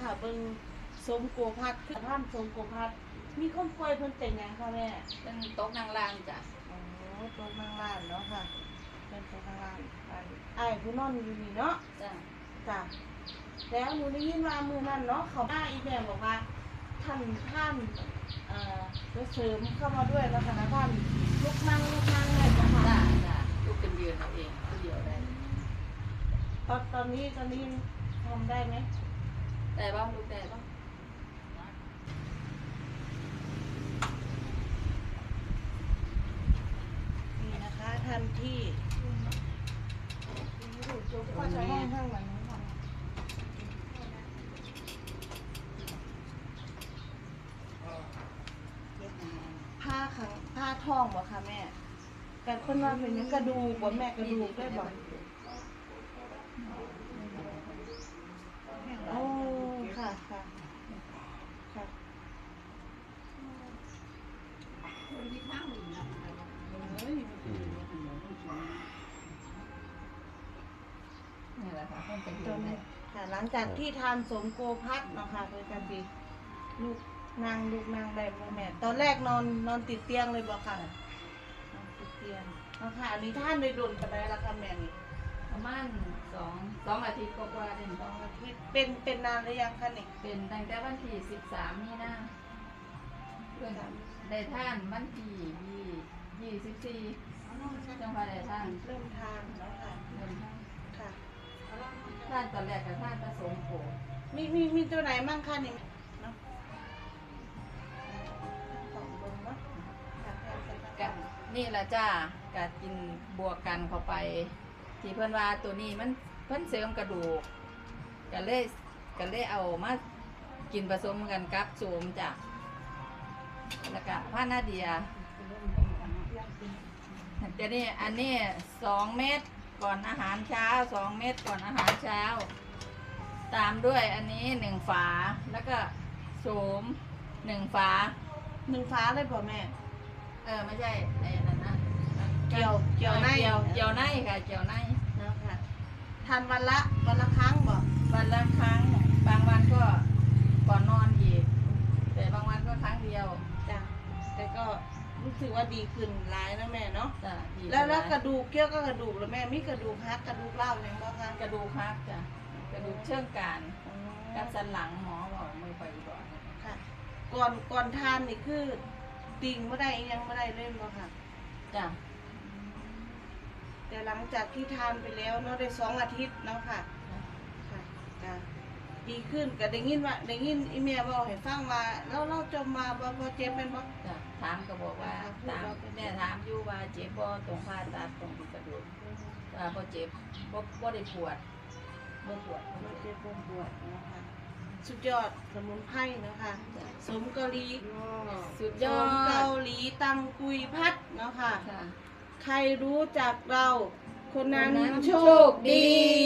ค่ะเบิ่งสมโกพัดคือท่านสมโกพัดมีคนป่วยเพิ่นเป็นหยังคะแม่เป็นตกนางลางจ้ะโอ้ตรงนางล้านเนาะค่ะเป็นตรงนางล้านอันอ้ายผู้นอนอยู่นี่เนาะจ้ะจ้ะแล้วหนูได้ยินว่ามือนั้นเนาะเขาบ้าอีแม่บอกว่าท่านท่านเอ่อจะเสริมเข้ามาด้วยแล้วค่ะนะท่านลุกนั่งลุกนั่งเลยจ้ะจ้ะค่ะจ้ะลูกเป็นยืนเอาเองผู้เดียวได้ตอนตอนนี้ตอนนี้ทำได้ไหม แต่ว่าลูกแต่ว่านี่นะคะท่านที่ก็จะห้องข้างหลังนี้ค่ะผ้าขังผ้าทองบ่คะแม่แต่คนว่าเป็นหยังกระดูกบ่แม่กระดูกได้บ่ แหละค่ะเพิ่นเป็นตยือนนได้นี้ค่ะ หลังจากที่ทานสมโกพัดเนาะค่ะโดยการดีลูกนางลูกนางได้บ่แม่ ตอนแรกนอนนอนติดเตียงเลยบ่ค่ะนอนติดเตียงเนาะค่ะอันนี้ท่านได้โดนกันได้ละค่ะแม่นี่ประมาณสองสองอาทิตย์กว่าๆเด่นสองอาทิตย์เป็นเป็นนานหรือยังคะนี่เป็นตั้งแต่วันที่สิบสามนี่นะเพื่อนได้ท่านวันที่ยี่ยี่สิบสี่จังหวัดได้ท่าน เริ่มทานแล้วค่ะ เริ่มท่าน ค่ะ ท่านตอนแรกกับท่านผสมโกมีมีมีตัวไหนมั่งคะนี่เนาะสองเบงเนาะค่ะแทนกันละกะนี่แหละจ้ากะกินบวกกันเข้าไป ที่เพื่อนว่าตัวนี้มันเพิ่นเสริมกระดูกก็เลยก็เลยเอามากินผสมกันกับโสมจ้ะแล้วก็ผ้านาเดียเดี๋ยวนี้อันนี้สองเม็ด ก่อนอาหารเช้าสองเม็ดก่อนอาหารเช้า ตามด้วยอันนี้หนึ่งฝาแล้วก็โสมหนึ่งฝา หนึ่งฟ้าเลยบ่แม่ เออไม่ใช่ไอ้นั่นนะเกี่ยวเกี่ยวใน เกี่ยวเกี่ยวในค่ะเกี่ยวในเนาะค่ะทานวันละวันละครั้งบ่วันละครั้งบางวันก็ก่อนนอนอีกแต่บางวันก็ครั้งเดียว จ้ะแต่ก็ รู้สึกว่าดีขึ้นหลายนะแม่เนาะจ้ะดีแล้วแล้วสกบายระดูกเกี่ยวกับกระดูกแล้วแม่มีกระดูกหักกระดูกเล่าวยังบ่คะกระดูกหักจ้ะกระดูกเชื่องกรานอ๋อกับสันหลังหมอบอกมือไปก่อนค่ะ ก่อนก่อนทานนี่คือติ่งไม่ได้อิหยังไม่ได้เล่นบ่ค่ะ จ้ะแต่หลังจากที่ทานไปแล้วเนาะได้สองอาทิตย์เนาะค่ะ ค่ะจ้ะดีขึ้นก็ได้ยินว่าได้ยินอีเมียบอกให้ฟังว่าเราเราจมมาบ่บ่เจ็บเป็นบ่จ้ะ ถามก็บอกว่าตามแม่ถามอยู่ว่าเจ็บบ่ตรงผ่าตัดตรงที่กระดูกว่าบ่เจ็บบ่บ่ได้ปวดบ่ปวดบ่บ่เจ็เจ็บบบ่ปวดเนาะค่ะสุดยอดสมุนไพรเนาะค่ะจ้ะสมเกาหลีสุดสยอมเกาดหลีตังกุยพัดเนาะค่ะค่ะใครรู้จักเรา คนนั้นคนนั้นโชคดีโอ้เย็ด